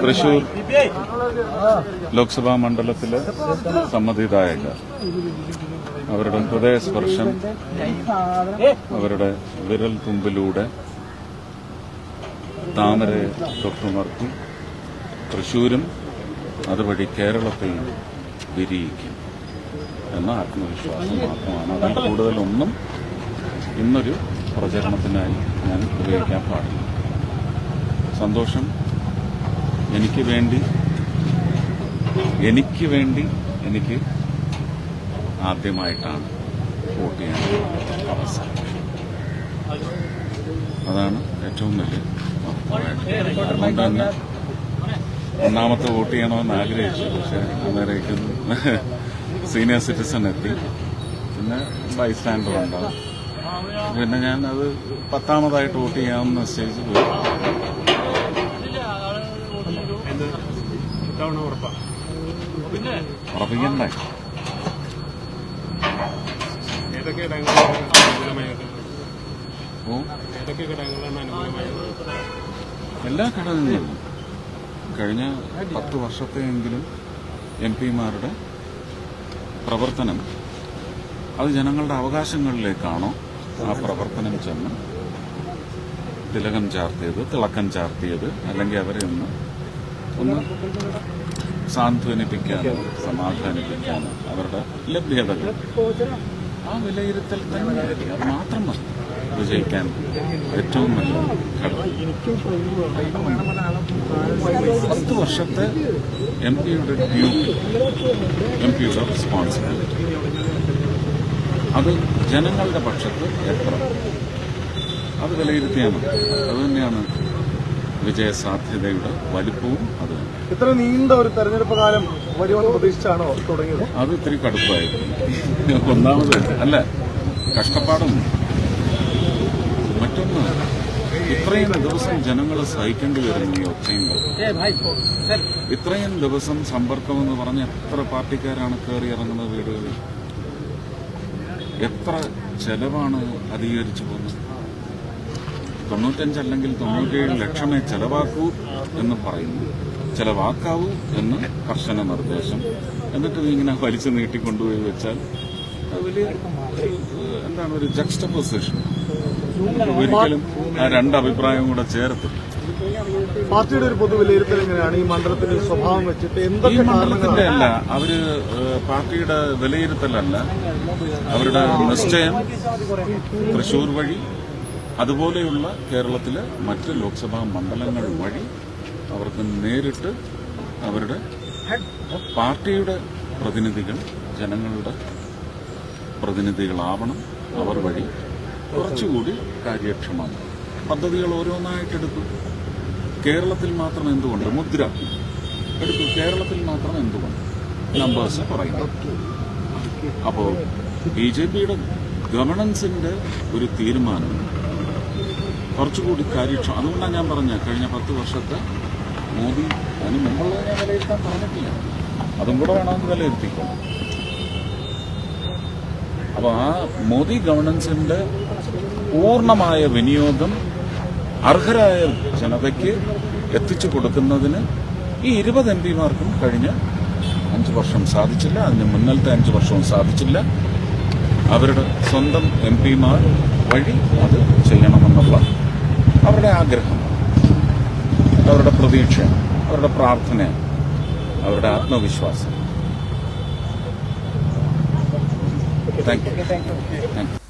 തൃശൂർ ലോക്സഭാ മണ്ഡലത്തിലെ സമ്മതിദായകർ അവരുടെ ഹൃദയസ്പർശം അവരുടെ വിരൽ തുമ്പിലൂടെ താമരയെ തൊട്ടുമർത്തി തൃശൂരും അതുവഴി കേരളത്തെയും വിരിയിക്കും എന്ന ആത്മവിശ്വാസം മാത്രമാണ്. അതിൽ കൂടുതലൊന്നും ഇന്നൊരു പ്രചരണത്തിനായി ഞാൻ ഉപയോഗിക്കാൻ പാടില്ല. സന്തോഷം. എനിക്ക് വേണ്ടി എനിക്ക് വേണ്ടി എനിക്ക് ആദ്യമായിട്ടാണ് വോട്ട് ചെയ്യാൻ അവസരം. അതാണ് ഏറ്റവും വലിയ അതുകൊണ്ട് തന്നെ ഒന്നാമത്തെ വോട്ട് ചെയ്യണമെന്ന് ആഗ്രഹിച്ചു. പക്ഷെ അന്നേരേക്കും സീനിയർ സിറ്റിസൺ എത്തി. പിന്നെ ബൈ സ്റ്റാൻഡർ ഉണ്ടാവും. പിന്നെ ഞാൻ അത് പത്താമതായിട്ട് വോട്ട് ചെയ്യാമെന്ന് നിശ്ചയിച്ചു പോയി. ഉറപ്പാണ് ഉറപ്പിക്കണ്ടേ? ഏതൊക്കെ ഘടകങ്ങളാണ് അനുകൂലമായത്? ഓ? ഏതൊക്കെ ഘടകങ്ങളാണ് അനുകൂലമായത്? എല്ലാ ഘടകങ്ങളും. കഴിഞ്ഞ പത്ത് വർഷത്തെയെങ്കിലും എം പിമാരുടെ പ്രവർത്തനം അത് ജനങ്ങളുടെ അവകാശങ്ങളിലേക്കാണോ ആ പ്രവർത്തനം ചെന്ന് തിലകം ചാർത്തിയത് തിളക്കം ചാർത്തിയത് അല്ലെങ്കിൽ അവരെ ഒന്ന് ഒന്ന് സാന്ത്വനിപ്പിക്കാനും സമാധാനിപ്പിക്കാനും അവരുടെ ലഭ്യതകൾ. ആ വിലയിരുത്തൽ തന്നെ മാത്രം മതി. വിജയിക്കാൻ ഏറ്റവും നല്ല പത്ത് വർഷത്തെ എം പിയുടെ ഡ്യൂട്ടി എം പിയുടെ റെസ്പോൺസിബിലിറ്റി അത് ജനങ്ങളുടെ പക്ഷത്ത് എത്ര? അത് വിലയിരുത്തിയാൽ മതി. അതുതന്നെയാണ് വിജയസാധ്യതയുടെ വലിപ്പവും അത് ഇത്ര നീണ്ട ഒരു തെരഞ്ഞെടുപ്പ് കാലം വരുമെന്ന് പ്രതീക്ഷിച്ചാണോ തുടങ്ങിയത്? അത് ഇത്തിരി കടുപ്പായിരുന്നു ഒന്നാമത് അല്ല കഷ്ടപ്പാടും. മറ്റൊന്ന് ഇത്രയും ദിവസം ജനങ്ങൾ സഹിക്കേണ്ടി വരുന്നു ഈ ഒച്ചയും. ഇത്രയും ദിവസം സമ്പർക്കം എന്ന് പറഞ്ഞ് എത്ര പാർട്ടിക്കാരാണ് കയറി ഇറങ്ങുന്നത് വീടുകളിൽ? എത്ര ചെലവാണ് അധികരിച്ചു പോകുന്നത്? തൊണ്ണൂറ്റഞ്ച് അല്ലെങ്കിൽ തൊണ്ണൂറ്റിയേഴ് ലക്ഷമേ ചെലവാക്കൂ എന്ന് പറയുന്നു. ചെലവാക്കാവൂ എന്ന് കർശന നിർദ്ദേശം. എന്നിട്ട് ഇങ്ങനെ വലിച്ചു നീട്ടിക്കൊണ്ടുപോയി വെച്ചാൽ വലിയ എന്താണ് ഒരു ജക്സ്റ്റ പൊസിഷൻ ഒരിക്കലും ആ രണ്ട് അഭിപ്രായവും കൂടെ ചേർത്തില്ല പാർട്ടിയുടെ ഒരു പൊതു വിലയിരുത്തൽ എങ്ങനെയാണ്? ഈ മണ്ഡലത്തിന്റെ സ്വഭാവം വെച്ചിട്ട് ഈ എന്തൊക്കെ മണ്ഡലത്തിന്റെ അല്ല അവർ പാർട്ടിയുടെ വിലയിരുത്തലല്ല. അവരുടെ നിശ്ചയം തൃശൂർ വഴി അതുപോലെയുള്ള കേരളത്തിലെ മറ്റ് ലോക്സഭാ മണ്ഡലങ്ങൾ വഴി അവർക്ക് നേരിട്ട് അവരുടെ പാർട്ടിയുടെ പ്രതിനിധികൾ ജനങ്ങളുടെ പ്രതിനിധികളാവണം അവർ വഴി കുറച്ചുകൂടി കാര്യക്ഷമമാണ് പദ്ധതികൾ ഓരോന്നായിട്ടെടുക്കും കേരളത്തിൽ മാത്രം എന്തുകൊണ്ട്? മുദ്ര. എടുക്കും കേരളത്തിൽ മാത്രം എന്തുകൊണ്ട്? നമ്പേഴ്സ് പറയുന്നു. അപ്പോൾ ബി ജെ പിയുടെ ഗവർണൻസിന്റെ ഒരു തീരുമാനം കുറച്ചുകൂടി കാര്യക്ഷമം അതുകൊണ്ടാണ് ഞാൻ പറഞ്ഞ കഴിഞ്ഞ പത്ത് വർഷത്തെ മോദി അതിന് മുമ്പുള്ളത് ഞാൻ വിലയിരുത്താൻ പറഞ്ഞിട്ടില്ല. അതും കൂടെ വേണമെന്ന് വിലയിരുത്തിക്കോണം അപ്പൊ ആ മോദി ഗവർണൻസിന്റെ പൂർണമായ വിനിയോഗം അർഹരായ ജനതയ്ക്ക് എത്തിച്ചു കൊടുക്കുന്നതിന് ഈ ഇരുപത് എം പിമാർക്കും കഴിഞ്ഞ അഞ്ച് വർഷം സാധിച്ചില്ല. അതിന് മുന്നിലത്തെ അഞ്ച് വർഷവും സാധിച്ചില്ല. അവരുടെ സ്വന്തം എം പിമാർ വഴി അത് ചെയ്യണമെന്നുള്ള അവരുടെ ആഗ്രഹം. അവരുടെ പ്രതീക്ഷ അവരുടെ പ്രാർത്ഥന അവരുടെ ആത്മവിശ്വാസം. Thank you thank you